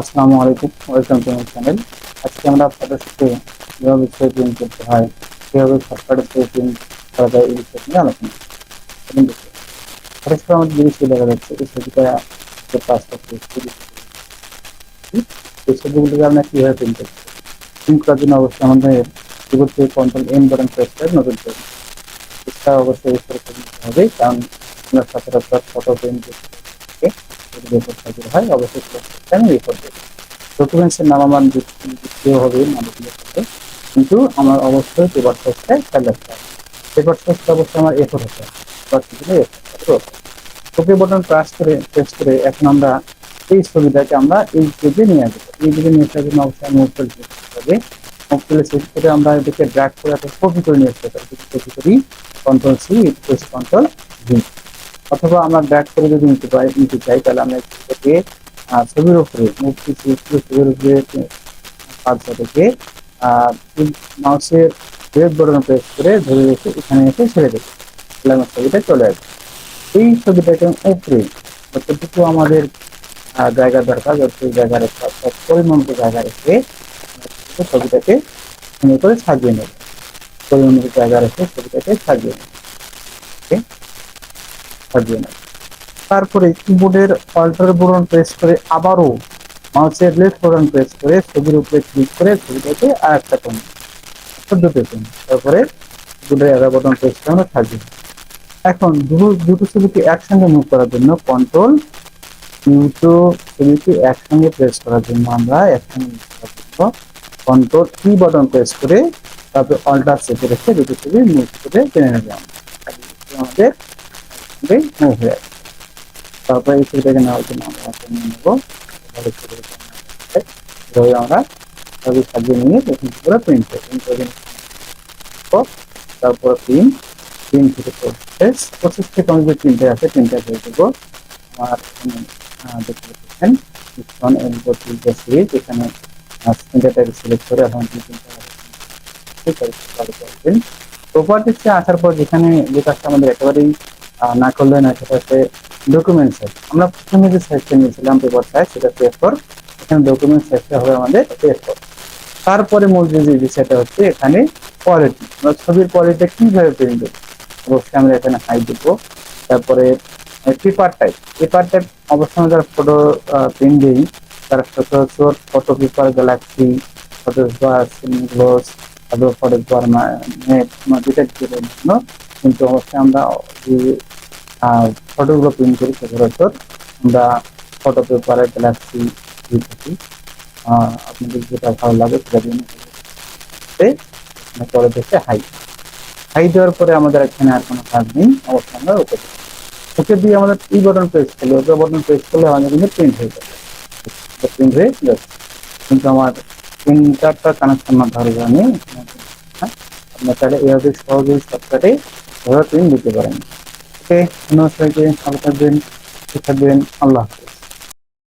আসসালামু আলাইকুম, welcome to my channel. আজকে আমরা সাথে কীভাবে ছবি প্রিন্ট করতে হয়, কীভাবে সফটওয়্যারে ছবি প্রিন্ট করা যায়, এই বিষয় নিয়ে আলোচনা করে আমাদের যে বিষয় দেখা যাচ্ছে, এই ছবিটা পাস করতে এই আমরা কীভাবে প্রিন্ট করতে প্রিন্ট করার জন্য অবশ্যই আমাদের কিবোর্ড থেকে কন্ট্রোল এন বাটন প্রেস করে নতুন ছবি এটা অবশ্যই ইউজ করে হবে, কারণ আমরা সচরাচর ফটো প্রিন্ট করতে রেকর্ড সাজিয়ে হয় অবশ্যই আমি রেকর্ড দেবো ডকুমেন্টসের নাম আমার দ্বিতীয় হবে নামগুলোর সাথে কিন্তু আমার অবশ্যই পেপার সাইজটা খেয়াল রাখতে হবে পেপার সাইজটা অবশ্যই আমার এফোর হতে হবে ওকে বটন প্রেস করে প্রেস করে এখন আমরা এই ছবিটাকে আমরা এই পেজে নিয়ে আসব এই পেজে নিয়ে আসার জন্য অবশ্যই মুভ করে হবে করে শেষ করে আমরা এটাকে ড্র্যাগ করে একটা কপি করে নিয়ে আসতে পারি কপি করি কন্ট্রোল সি কন্ট্রোল ভি অথবা আমরা ব্যাক করে যদি নিতে পাই নিতে চাই, তাহলে আমরা এটাকে ছবির উপরে মুক্তি ছবির উপরে কাজ থেকে মাউসের রেড বটন প্রেস করে ধরে রেখে এখানে এসে ছেড়ে দেবো। তাহলে আমার ছবিটা চলে আসবে। এই ছবিটাকে উপরে, যতটুকু আমাদের জায়গা দরকার যত জায়গা রেখে, অর্থাৎ পরিমাণিত জায়গা রেখে ছবিটাকে সুন্দর করে সাজিয়ে নেব। পরিমাণিত জায়গা রেখে ছবিটাকে সাজিয়ে নেব। ওকে সাজিয়ে নেব তারপরে কিবোর্ডের অল্টার বোরন প্রেস করে আবারও মাউসের লেফট বোরন প্রেস করে ছবির উপরে ক্লিক করে ছবিটাকে আর একটা কোণ দুটো কোণ তারপরে কিবোর্ডের এগারো বটন প্রেস করে সাজিয়ে এখন দুটো দুটো ছবিকে একসঙ্গে মুভ করার জন্য কন্ট্রোল দুটো ছবিকে একসঙ্গে প্রেস করার জন্য আমরা একসঙ্গে মুভ করার জন্য কন্ট্রোল কি বটন প্রেস করে তারপরে অল্টার চেপে রেখে দুটো ছবি মুভ করে টেনে নেবে। আমাদের মুভ হয়ে যাবে তারপরে এই ছবিটাকে নেওয়ার জন্য আমরা নিয়ে নেব। আমরা ছবি সাজিয়ে নিয়ে এখান থেকে প্রিন্ট প্রিন্ট করে তারপর প্রিন্ট প্রিন্ট থেকে প্রসেস প্রসেস থেকে আমি যে প্রিন্টার আছে প্রিন্টার করে দেবো। এখানে দেখতে পাচ্ছেন এলবো প্রিন্টার সিরিজ এখানে প্রিন্টারটাকে সিলেক্ট করে এখন প্রিন্টার প্রপার্টিসে আসার পর যেখানে যে কাজটা আমাদের একেবারেই না করলে না, সেটা হচ্ছে ডকুমেন্ট সাইজ আমরা প্রথমে যে সাইজটা নিয়েছিলাম পেপার সাইজ সেটা পে ফোর এখানে ডকুমেন্ট সাইজটা হবে আমাদের পে ফোর তারপরে মূল যে বিষয়টা হচ্ছে, এখানে কোয়ালিটি আমরা ছবির কোয়ালিটিটা কীভাবে প্রিন্ট দেবো অবশ্যই আমরা এখানে হাই দেবো। তারপরে পেপার টাইপ পেপার টাইপ অবশ্যই যারা ফটো প্রিন্ট দিই, তারা সচরাচর photo paper galaxy photo gloss তারপর ফটো পেপার নেট করার জন্য কিন্তু অবশ্যই আমরা ফটোগুলো প্রিন্ট করি সচরাচর আমরা ফটো পেপারে গ্যালাক্সি দিয়ে থাকি। আপনাদের যেটা ভালো লাগে সেটা দিয়ে পরে দেখে হাই হাই দেওয়ার পরে আমাদের এখানে আর কোনো কাজ নেই অবশ্যই আমরা ওকে ওকে দিয়ে আমাদের এই বটন প্রেস করলে, ওকে বটন প্রেস করলে আমাদের কিন্তু প্রিন্ট হয়ে যাবে। প্রিন্ট হয়ে যাচ্ছে কিন্তু আমার প্রিন্টারটা কানেকশন না ধরে আমি আপনার তাহলে এইভাবে সহজেই এভাবে প্রিন্ট দিতে পারেন। সবাইকে ভালো থাকবেন থাকবেন আল্লাহ